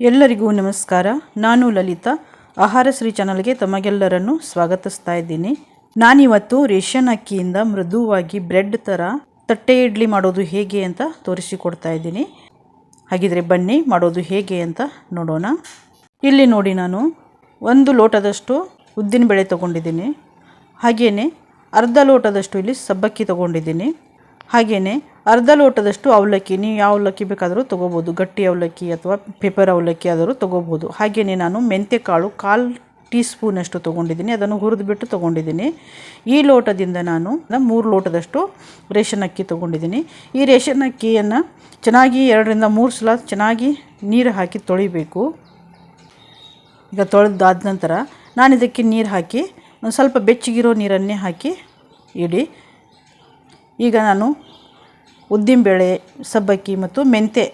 ಎಲ್ಲರಿಗೂ ನಮಸ್ಕಾರ. ನಾನು ಲಲಿತಾ. ಆಹಾರ ಶ್ರೀ ಚಾನಲ್ಗೆ ತಮಗೆಲ್ಲರನ್ನು ಸ್ವಾಗತಿಸ್ತಾ ಇದ್ದೀನಿ. ನಾನಿವತ್ತು ರೇಷನ್ ಅಕ್ಕಿಯಿಂದ ಮೃದುವಾಗಿ ಬ್ರೆಡ್ ಥರ ತಟ್ಟೆ ಇಡ್ಲಿ ಮಾಡೋದು ಹೇಗೆ ಅಂತ ತೋರಿಸಿಕೊಡ್ತಾ ಇದ್ದೀನಿ. ಹಾಗಿದ್ರೆ ಬನ್ನಿ, ಮಾಡೋದು ಹೇಗೆ ಅಂತ ನೋಡೋಣ. ಇಲ್ಲಿ ನೋಡಿ ನಾನು ಒಂದು ಲೋಟದಷ್ಟು ಉದ್ದಿನಬೇಳೆ ತೊಗೊಂಡಿದ್ದೀನಿ. ಹಾಗೆಯೇ ಅರ್ಧ ಲೋಟದಷ್ಟು ಇಲ್ಲಿ ಸಬ್ಬಕ್ಕಿ ತೊಗೊಂಡಿದ್ದೀನಿ. ಹಾಗೆಯೇ ಅರ್ಧ ಲೋಟದಷ್ಟು ಅವಲಕ್ಕಿ, ನೀವು ಯಾವ ಅವಲಕ್ಕಿ ಬೇಕಾದರೂ ತೊಗೋಬೋದು. ಗಟ್ಟಿ ಅವಲಕ್ಕಿ ಅಥವಾ ಪೇಪರ್ ಅವಲಕ್ಕಿ ಆದರೂ ತೊಗೋಬೋದು. ಹಾಗೆಯೇ ನಾನು ಮೆಂತ್ಯ ಕಾಳು ಕಾಲು ಟೀ ಸ್ಪೂನಷ್ಟು ತೊಗೊಂಡಿದ್ದೀನಿ. ಅದನ್ನು ಹುರಿದುಬಿಟ್ಟು ತೊಗೊಂಡಿದ್ದೀನಿ. ಈ ಲೋಟದಿಂದ ನಾನು ಮೂರು ಲೋಟದಷ್ಟು ರೇಷನ್ ಅಕ್ಕಿ ತೊಗೊಂಡಿದ್ದೀನಿ. ಈ ರೇಷನ್ ಅಕ್ಕಿಯನ್ನು ಚೆನ್ನಾಗಿ ಎರಡರಿಂದ ಮೂರು ಸಲ ಚೆನ್ನಾಗಿ ನೀರು ಹಾಕಿ ತೊಳಿಬೇಕು. ಈಗ ತೊಳೆದಾದ ನಂತರ ನಾನು ಇದಕ್ಕೆ ನೀರು ಹಾಕಿ ಒಂದು ಸ್ವಲ್ಪ ಬೆಚ್ಚಗಿರೋ ನೀರನ್ನೇ ಹಾಕಿ ಇಡಿ. ಈಗ ನಾನು ಉದ್ದಿನಬೇಳೆ ಸಬ್ಬಕ್ಕಿ ಮತ್ತು ಮೆಂತೆ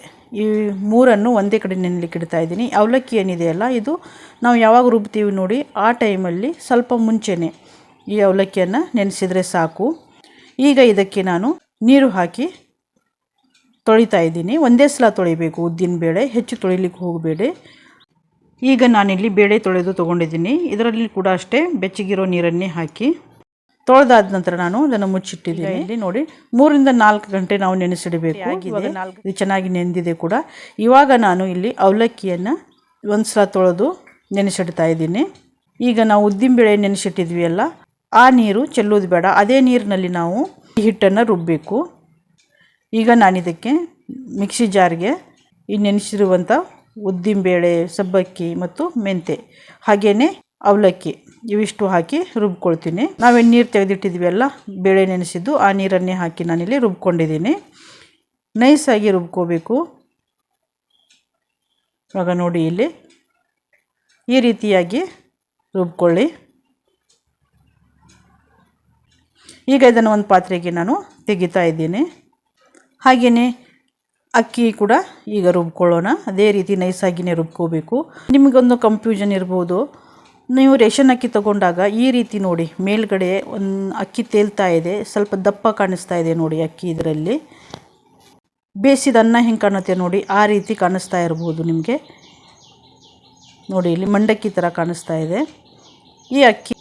ಈ ಮೂರನ್ನು ಒಂದೇ ಕಡೆ ನೆನಲಿಕ್ಕೆ ಇಡ್ತಾ ಇದ್ದೀನಿ. ಅವಲಕ್ಕಿ ಏನಿದೆಯಲ್ಲ ಇದು ನಾವು ಯಾವಾಗ ರುಬ್ತೀವಿ ನೋಡಿ, ಆ ಟೈಮಲ್ಲಿ ಸ್ವಲ್ಪ ಮುಂಚೆನೇ ಈ ಅವಲಕ್ಕಿಯನ್ನು ನೆನೆಸಿದರೆ ಸಾಕು. ಈಗ ಇದಕ್ಕೆ ನಾನು ನೀರು ಹಾಕಿ ತೊಳಿತಾ ಇದ್ದೀನಿ. ಒಂದೇ ಸಲ ತೊಳಿಬೇಕು ಉದ್ದಿನ ಬೇಳೆ, ಹೆಚ್ಚು ತೊಳಿಲಿಕ್ಕೆ ಹೋಗಬೇಡಿ. ಈಗ ನಾನಿಲ್ಲಿ ಬೇಳೆ ತೊಳೆದು ತೊಗೊಂಡಿದ್ದೀನಿ. ಇದರಲ್ಲಿ ಕೂಡ ಅಷ್ಟೇ ಬೆಚ್ಚಗಿರೋ ನೀರನ್ನೇ ಹಾಕಿ ತೊಳೆದಾದ ನಂತರ ನಾನು ಅದನ್ನು ಮುಚ್ಚಿಟ್ಟಿದ್ದೀನಿ. ಇಲ್ಲಿ ನೋಡಿ ಮೂರಿಂದ ನಾಲ್ಕು ಗಂಟೆ ನಾವು ನೆನೆಸಿಡಬೇಕು. ಆಗಿದೆ. ಇದು ಚೆನ್ನಾಗಿ ನೆಂದಿದೆ ಕೂಡ. ಇವಾಗ ನಾನು ಇಲ್ಲಿ ಅವಲಕ್ಕಿಯನ್ನು ಒಂದು ಸಲ ತೊಳೆದು ನೆನೆಸಿಡ್ತಾ ಇದ್ದೀನಿ. ಈಗ ನಾವು ಉದ್ದಿನಬೇಳೆ ನೆನೆಸಿಟ್ಟಿದ್ವಿ ಅಲ್ಲ ಆ ನೀರು ಚೆಲ್ಲೋದು ಬೇಡ. ಅದೇ ನೀರಿನಲ್ಲಿ ನಾವು ಈ ಹಿಟ್ಟನ್ನು ರುಬ್ಬಬೇಕು ಈಗ ನಾನಿದಕ್ಕೆ ಮಿಕ್ಸಿ ಜಾರ್ಗೆ ಈ ನೆನೆಸಿರುವಂಥ ಉದ್ದಿನಬೇಳೆ ಸಬ್ಬಕ್ಕಿ ಮತ್ತು ಮೆಂತೆ ಹಾಗೆಯೇ ಅವಲಕ್ಕಿ. ಇವಿಷ್ಟು ಹಾಕಿ ರುಬ್ಕೊಳ್ತೀನಿ. ನಾವೇನು ನೀರು ತೆಗೆದಿಟ್ಟಿದ್ವಿ ಅಲ್ಲ, ಬೇಳೆ ನೆನೆಸಿದ್ದು, ಆ ನೀರನ್ನೇ ಹಾಕಿ ನಾನಿಲ್ಲಿ ರುಬ್ಕೊಂಡಿದ್ದೀನಿ. ನೈಸಾಗಿ ರುಬ್ಕೋಬೇಕು. ಇವಾಗ ನೋಡಿ ಇಲ್ಲಿ. ಈ ರೀತಿಯಾಗಿ ರುಬ್ಕೊಳ್ಳಿ. ಈಗ ಇದನ್ನು ಒಂದು ಪಾತ್ರೆಗೆ ನಾನು ತೆಗಿತಾ ಇದ್ದೀನಿ. ಹಾಗೆಯೇ ಅಕ್ಕಿ ಕೂಡ ಈಗ ರುಬ್ಕೊಳ್ಳೋಣ. ಅದೇ ರೀತಿ ನೈಸಾಗಿನೇ ರುಬ್ಕೋಬೇಕು. ನಿಮಗೊಂದು ಕಂಫ್ಯೂಷನ್ ಇರ್ಬೋದು. ನೀವು ರೇಷನ್ ಅಕ್ಕಿ ತಗೊಂಡಾಗ ಈ ರೀತಿ ನೋಡಿ, ಮೇಲ್ಗಡೆ ಒಂದು ಅಕ್ಕಿ ತೇಲ್ತಾ ಇದೆ, ಸ್ವಲ್ಪ ದಪ್ಪ ಕಾಣಿಸ್ತಾ ಇದೆ ನೋಡಿ ಅಕ್ಕಿ ಇದರಲ್ಲಿ. ಬೇಯಿಸಿದ ಅನ್ನ ಹೆಂಗೆ ಕಾಣುತ್ತೆ ನೋಡಿ, ಆ ರೀತಿ ಕಾಣಿಸ್ತಾ ಇರ್ಬೋದು ನಿಮಗೆ. ನೋಡಿ, ಇಲ್ಲಿ ಮಂಡಕ್ಕಿ ಥರ ಕಾಣಿಸ್ತಾ ಇದೆ. ಈ ಅಕ್ಕಿ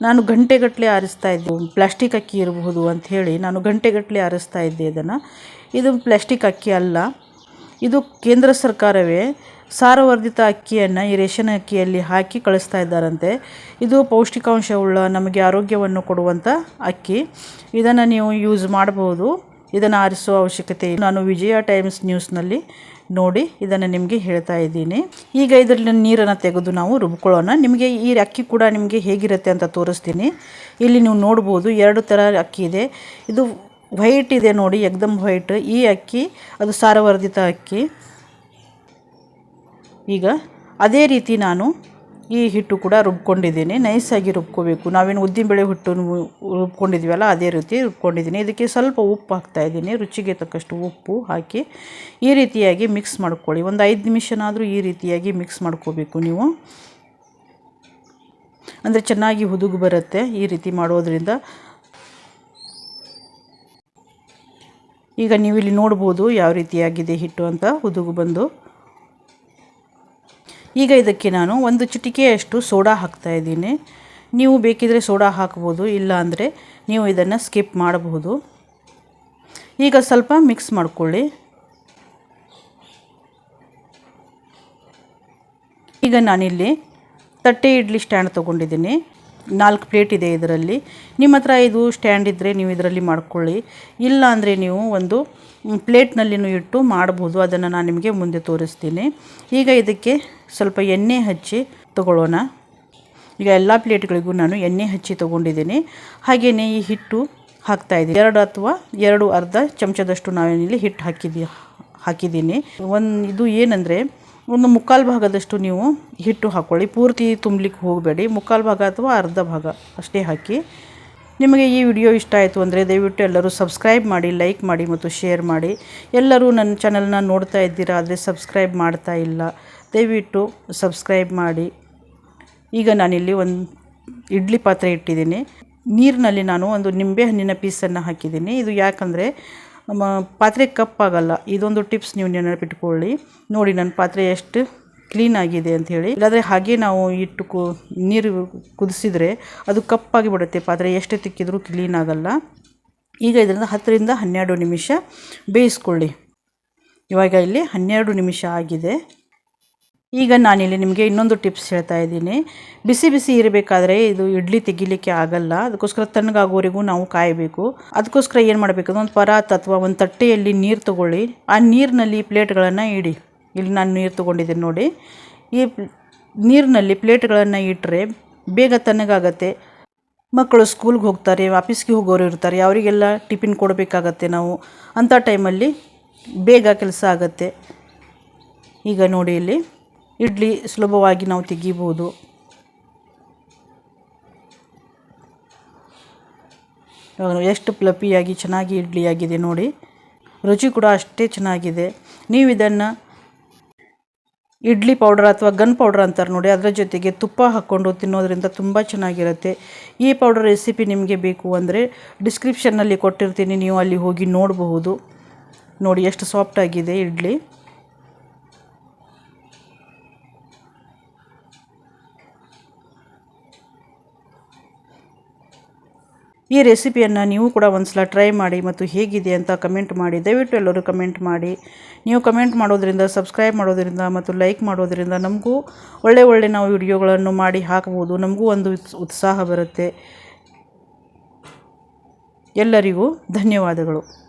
ನಾನು ಗಂಟೆಗಟ್ಟಲೆ ಆರಿಸ್ತಾ ಇದ್ದೆ, ಪ್ಲಾಸ್ಟಿಕ್ ಅಕ್ಕಿ ಇರಬಹುದು ಅಂತ ಹೇಳಿ ನಾನು ಗಂಟೆಗಟ್ಟಲೆ ಆರಿಸ್ತಾ ಇದ್ದೆ ಇದನ್ನು. ಇದು ಪ್ಲಾಸ್ಟಿಕ್ ಅಕ್ಕಿ ಅಲ್ಲ, ಇದು ಕೇಂದ್ರ ಸರ್ಕಾರವೇ ಸಾರವರ್ಧಿತ ಅಕ್ಕಿಯನ್ನು ಈ ರೇಷನ್ ಅಕ್ಕಿಯಲ್ಲಿ ಹಾಕಿ ಕಳಿಸ್ತಾ ಇದ್ದಾರಂತೆ. ಇದು ಪೌಷ್ಟಿಕಾಂಶವುಳ್ಳ ನಮಗೆ ಆರೋಗ್ಯವನ್ನು ಕೊಡುವಂಥ ಅಕ್ಕಿ. ಇದನ್ನು ನೀವು ಯೂಸ್ ಮಾಡಬಹುದು. ಇದನ್ನು ಆರಿಸುವ ಅವಶ್ಯಕತೆ ನಾನು ವಿಜಯ ಟೈಮ್ಸ್ ನ್ಯೂಸ್ನಲ್ಲಿ ನೋಡಿ ಇದನ್ನು ನಿಮಗೆ ಹೇಳ್ತಾ ಇದ್ದೀನಿ. ಈಗ ಇದರಲ್ಲಿ ನೀರನ್ನು ತೆಗೆದು ನಾವು ರುಬ್ಕೊಳ್ಳೋಣ. ನಿಮಗೆ ಈ ಅಕ್ಕಿ ಕೂಡ ನಿಮಗೆ ಹೇಗಿರುತ್ತೆ ಅಂತ ತೋರಿಸ್ತೀನಿ. ಇಲ್ಲಿ ನೀವು ನೋಡ್ಬೋದು ಎರಡು ಥರ ಅಕ್ಕಿ ಇದೆ. ಇದು ವೈಟ್ ಇದೆ ನೋಡಿ, ಎಕ್ದಮ್ ವೈಟ್. ಈ ಅಕ್ಕಿ, ಅದು ಸಾರವರ್ಧಿತ ಅಕ್ಕಿ. ಈಗ ಅದೇ ರೀತಿ ನಾನು ಈ ಹಿಟ್ಟು ಕೂಡ ರುಬ್ಕೊಂಡಿದ್ದೀನಿ. ನೈಸಾಗಿ ರುಬ್ಕೋಬೇಕು. ನಾವೇನು ಉದ್ದಿನಬೇಳೆ ಹಿಟ್ಟು ರುಬ್ಕೊಂಡಿದ್ದೀವಲ್ಲ, ಅದೇ ರೀತಿ ರುಬ್ಕೊಂಡಿದ್ದೀನಿ. ಇದಕ್ಕೆ ಸ್ವಲ್ಪ ಉಪ್ಪು ಹಾಕ್ತಾ ಇದ್ದೀನಿ. ರುಚಿಗೆ ತಕ್ಕಷ್ಟು ಉಪ್ಪು ಹಾಕಿ ಈ ರೀತಿಯಾಗಿ ಮಿಕ್ಸ್ ಮಾಡ್ಕೊಳ್ಳಿ. ಒಂದು ಐದು ನಿಮಿಷನಾದರೂ ಈ ರೀತಿಯಾಗಿ ಮಿಕ್ಸ್ ಮಾಡ್ಕೋಬೇಕು ನೀವು. ಅಂದರೆ ಚೆನ್ನಾಗಿ ಹುದುಗು ಬರುತ್ತೆ ಈ ರೀತಿ ಮಾಡೋದರಿಂದ. ಈಗ ನೀವು ಇಲ್ಲಿ ನೋಡ್ಬೋದು ಯಾವ ರೀತಿಯಾಗಿದೆ ಹಿಟ್ಟು ಅಂತ ಹುದುಗು ಬಂದು. ಈಗ ಇದಕ್ಕೆ ನಾನು ಒಂದು ಚಿಟಿಕೆಯಷ್ಟು ಸೋಡಾ ಹಾಕ್ತಾ ಇದ್ದೀನಿ. ನೀವು ಬೇಕಿದ್ರೆ ಸೋಡಾ ಹಾಕ್ಬೋದು, ಇಲ್ಲ ಅಂದರೆ ನೀವು ಇದನ್ನು ಸ್ಕಿಪ್ ಮಾಡಬಹುದು. ಈಗ ಸ್ವಲ್ಪ ಮಿಕ್ಸ್ ಮಾಡಿಕೊಳ್ಳಿ. ಈಗ ನಾನಿಲ್ಲಿ ತಟ್ಟೆ ಇಡ್ಲಿ ಸ್ಟ್ಯಾಂಡ್ ತೊಗೊಂಡಿದ್ದೀನಿ. ನಾಲ್ಕು ಪ್ಲೇಟ್ ಇದೆ ಇದರಲ್ಲಿ. ನಿಮ್ಮ ಹತ್ರ ಇದು ಸ್ಟ್ಯಾಂಡ್ ಇದ್ದರೆ ನೀವು ಇದರಲ್ಲಿ ಮಾಡ್ಕೊಳ್ಳಿ. ಇಲ್ಲ ಅಂದರೆ ನೀವು ಒಂದು ಪ್ಲೇಟ್ನಲ್ಲಿನೂ ಇಟ್ಟು ಮಾಡ್ಬೋದು. ಅದನ್ನು ನಾನು ನಿಮಗೆ ಮುಂದೆ ತೋರಿಸ್ತೀನಿ. ಈಗ ಇದಕ್ಕೆ ಸ್ವಲ್ಪ ಎಣ್ಣೆ ಹಚ್ಚಿ ತಗೊಳ್ಳೋಣ. ಈಗ ಎಲ್ಲ ಪ್ಲೇಟ್ಗಳಿಗೂ ನಾನು ಎಣ್ಣೆ ಹಚ್ಚಿ ತೊಗೊಂಡಿದ್ದೀನಿ. ಹಾಗೆಯೇ ಈ ಹಿಟ್ಟು ಹಾಕ್ತಾಯಿದ್ದೀನಿ ಎರಡು ಅಥವಾ ಎರಡು ಅರ್ಧ ಚಮಚದಷ್ಟು ನಾವೇನಿಲ್ಲಿ ಹಿಟ್ಟು ಹಾಕಿದ್ದೀವಿ ಹಾಕಿದ್ದೀನಿ. ಒಂದು ಇದು ಏನಂದರೆ, ಒಂದು ಮುಕ್ಕಾಲು ಭಾಗದಷ್ಟು ನೀವು ಹಿಟ್ಟು ಹಾಕ್ಕೊಳ್ಳಿ ಪೂರ್ತಿ ತುಂಬಲಿಕ್ಕೆ ಹೋಗಬೇಡಿ. ಮುಕ್ಕಾಲು ಭಾಗ ಅಥವಾ ಅರ್ಧ ಭಾಗ ಅಷ್ಟೇ ಹಾಕಿ. ನಿಮಗೆ ಈ ವಿಡಿಯೋ ಇಷ್ಟ ಆಯಿತು ಅಂದರೆ ದಯವಿಟ್ಟು ಎಲ್ಲರೂ ಸಬ್ಸ್ಕ್ರೈಬ್ ಮಾಡಿ ಲೈಕ್ ಮಾಡಿ ಮತ್ತು ಶೇರ್ ಮಾಡಿ. ಎಲ್ಲರೂ ನನ್ನ ಚಾನಲ್ನ ನೋಡ್ತಾ ಇದ್ದೀರಾ ಆದರೆ ಸಬ್ಸ್ಕ್ರೈಬ್ ಮಾಡ್ತಾ ಇಲ್ಲ. ದಯವಿಟ್ಟು ಸಬ್ಸ್ಕ್ರೈಬ್ ಮಾಡಿ. ಈಗ ನಾನಿಲ್ಲಿ ಒಂದು ಇಡ್ಲಿ ಪಾತ್ರೆ ಇಟ್ಟಿದ್ದೀನಿ. ನೀರಿನಲ್ಲಿ ನಾನು ಒಂದು ನಿಂಬೆ ಹಣ್ಣಿನ ಪೀಸನ್ನು ಹಾಕಿದ್ದೀನಿ. ಇದು ಯಾಕಂದರೆ ಪಾತ್ರೆ ಕಪ್ಪಾಗಲ್ಲ ಇದೊಂದು ಟಿಪ್ಸ್ ನೀವು ನೆನಪಿಟ್ಕೊಳ್ಳಿ. ನೋಡಿ ನನ್ನ ಪಾತ್ರೆ ಎಷ್ಟು ಕ್ಲೀನ್ ಆಗಿದೆ ಅಂತ ಹೇಳಿ. ಇಲ್ಲಾಂದರೆ ಹಾಗೆ ನಾವು ಇಟ್ಟು ಕು, ನೀರು ಕುದಿಸಿದ್ರೆ ಅದು ಕಪ್ಪಾಗಿ ಬಿಡುತ್ತೆ. ಪಾತ್ರೆ ಎಷ್ಟು ತಿಕ್ಕಿದರೂ ಕ್ಲೀನ್ ಆಗಲ್ಲ. ಈಗ ಇದರಿಂದ ಹತ್ತರಿಂದ ಹನ್ನೆರಡು ನಿಮಿಷ ಬೇಯಿಸ್ಕೊಳ್ಳಿ. ಇವಾಗ ಇಲ್ಲಿ ಹನ್ನೆರಡು ನಿಮಿಷ ಆಗಿದೆ. ಈಗ ನಾನಿಲ್ಲಿ ನಿಮಗೆ ಇನ್ನೊಂದು ಟಿಪ್ಸ್ ಹೇಳ್ತಾ ಇದ್ದೀನಿ. ಬಿಸಿ ಬಿಸಿ ಇರಬೇಕಾದ್ರೆ ಇದು ಇಡ್ಲಿ ತೆಗಿಲಿಕ್ಕೆ ಆಗಲ್ಲ. ಅದಕ್ಕೋಸ್ಕರ ತಣ್ಣಗಾಗೋವರೆಗೂ ನಾವು ಕಾಯಬೇಕು. ಅದಕ್ಕೋಸ್ಕರ ಏನು ಮಾಡಬೇಕು ಒಂದು ಪರಾತ್ ಅಥವಾ ಒಂದು ತಟ್ಟೆಯಲ್ಲಿ ನೀರು ತಗೊಳ್ಳಿ. ಆ ನೀರಿನಲ್ಲಿ ಪ್ಲೇಟ್ಗಳನ್ನು ಇಡಿ. ಇಲ್ಲಿ ನಾನು ನೀರು ತೊಗೊಂಡಿದ್ದೀನಿ ನೋಡಿ. ಈ ನೀರಿನಲ್ಲಿ ಪ್ಲೇಟ್ಗಳನ್ನು ಇಟ್ಟರೆ ಬೇಗ ತಣ್ಣಗಾಗತ್ತೆ. ಮಕ್ಕಳು ಸ್ಕೂಲ್ಗೆ ಹೋಗ್ತಾರೆ, ಆಫೀಸ್ಗೆ ಹೋಗೋರು ಇರ್ತಾರೆ, ಅವರಿಗೆಲ್ಲ ಟಿಫಿನ್ ಕೊಡಬೇಕಾಗತ್ತೆ ನಾವು. ಅಂಥ ಟೈಮಲ್ಲಿ ಬೇಗ ಕೆಲಸ ಆಗತ್ತೆ. ಈಗ ನೋಡಿ ಇಲ್ಲಿ, ಇಡ್ಲಿ ಸುಲಭವಾಗಿ ನಾವು ತೆಗಿಬೋದು. ಎಷ್ಟು ಪ್ಲಪಿಯಾಗಿ ಚೆನ್ನಾಗಿ ಇಡ್ಲಿ ಆಗಿದೆ ನೋಡಿ. ರುಚಿ ಕೂಡ ಅಷ್ಟೇ ಚೆನ್ನಾಗಿದೆ. ನೀವು ಇದನ್ನು ಇಡ್ಲಿ ಪೌಡರ್ ಅಥವಾ ಗನ್ ಪೌಡರ್ ಅಂತಾರೆ ನೋಡಿ, ಅದರ ಜೊತೆಗೆ ತುಪ್ಪ ಹಾಕ್ಕೊಂಡು ತಿನ್ನೋದ್ರಿಂದ ತುಂಬ ಚೆನ್ನಾಗಿರುತ್ತೆ. ಈ ಪೌಡರ್ ರೆಸಿಪಿ ನಿಮಗೆ ಬೇಕು ಅಂದರೆ ಡಿಸ್ಕ್ರಿಪ್ಷನ್ನಲ್ಲಿ ಕೊಟ್ಟಿರ್ತೀನಿ, ನೀವು ಅಲ್ಲಿ ಹೋಗಿ ನೋಡಬಹುದು. ನೋಡಿ, ಎಷ್ಟು ಸಾಫ್ಟಾಗಿದೆ ಇಡ್ಲಿ. ಈ ರೆಸಿಪಿಯನ್ನು ನೀವು ಕೂಡ ಒಂದ್ಸಲ ಟ್ರೈ ಮಾಡಿ ಮತ್ತು ಹೇಗಿದೆ ಅಂತ ಕಮೆಂಟ್ ಮಾಡಿ. ದಯವಿಟ್ಟು ಎಲ್ಲರೂ ಕಮೆಂಟ್ ಮಾಡಿ. ನೀವು ಕಮೆಂಟ್ ಮಾಡೋದರಿಂದ, ಸಬ್ಸ್ಕ್ರೈಬ್ ಮಾಡೋದರಿಂದ ಮತ್ತು ಲೈಕ್ ಮಾಡೋದರಿಂದ ನಮಗೂ ಒಳ್ಳೆ ಒಳ್ಳೆ ನಾವು ವಿಡಿಯೋಗಳನ್ನು ಮಾಡಿ ಹಾಕ್ಬೋದು ನಮಗೂ ಒಂದು ಉತ್ಸ್- ಉತ್ಸಾಹ ಬರುತ್ತೆ. ಎಲ್ಲರಿಗೂ ಧನ್ಯವಾದಗಳು.